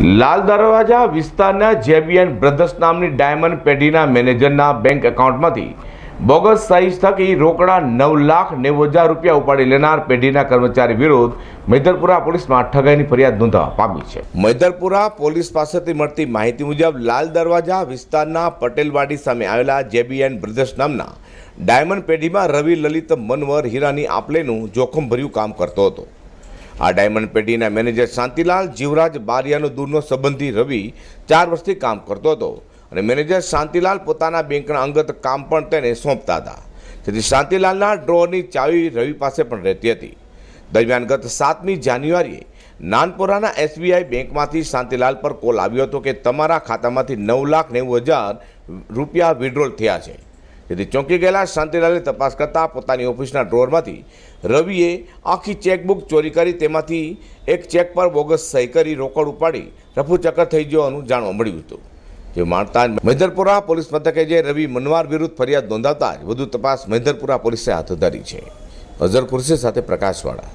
લાલ દરવાજા વિસ્તારના જેબીએન બ્રધર્સ નામની ડાયમંડ પેઢીના મેનેજરના બેંક એકાઉન્ટમાંથી બોગસ સાઈઝ થકી રોકડા નવ લાખ નેવું હજાર રૂપિયા ઉપાડી લેનાર પેઢીના કર્મચારી વિરુદ્ધ મૈદરપુરા પોલીસમાં ઠગાઈની ફરિયાદ નોંધવા પામી છે. મૈદરપુરા પોલીસ પાસેથી મળતી માહિતી મુજબ લાલ દરવાજા વિસ્તારના પટેલવાડી સામે આવેલા જેબીએન બ્રધર્સ નામના ડાયમંડ પેઢીમાં રવિ લલિત મનવર હીરાની આપલેનું જોખમભર્યું કામ કરતો હતો. આ ડાયમંડ પેઢીના મેનેજર શાંતિલાલ જીવરાજ બારિયાનો દૂરનો સંબંધી રવિ ચાર વર્ષથી કામ કરતો હતો અને મેનેજર શાંતિલાલ પોતાના બેંકના અંગત કામ પણ તેને સોંપતા હતા. તેથી શાંતિલાલના ડ્રોની ચાવી રવિ પાસે પણ રહેતી હતી. દરમિયાન ગત સાતમી જાન્યુઆરીએ નાનપોરાના એસબીઆઈ બેંકમાંથી શાંતિલાલ પર કોલ આવ્યો હતો કે તમારા ખાતામાંથી નવ લાખ નેવું હજાર રૂપિયા વિડ્રોલ થયા છે. જેથી ચોંકી ગયેલા શાંતિલાલે તપાસ કરતાં પોતાની ઓફિસના ડ્રોરમાંથી રવિએ આખી ચેકબુક ચોરી કરી તેમાંથી એક ચેક પર બોગસ સહી કરી રોકડ ઉપાડી રફુચક્કર થઈ જવાનું જાણવા મળ્યું હતું. જે માણતા મહેદરપુરા પોલીસ મથકે જે રવિ મનવાર વિરુદ્ધ ફરિયાદ નોંધાવતા જ વધુ તપાસ મૈદરપુરા પોલીસે હાથ ધરી છે. અઝર કુરશી સાથે પ્રકાશવાળા.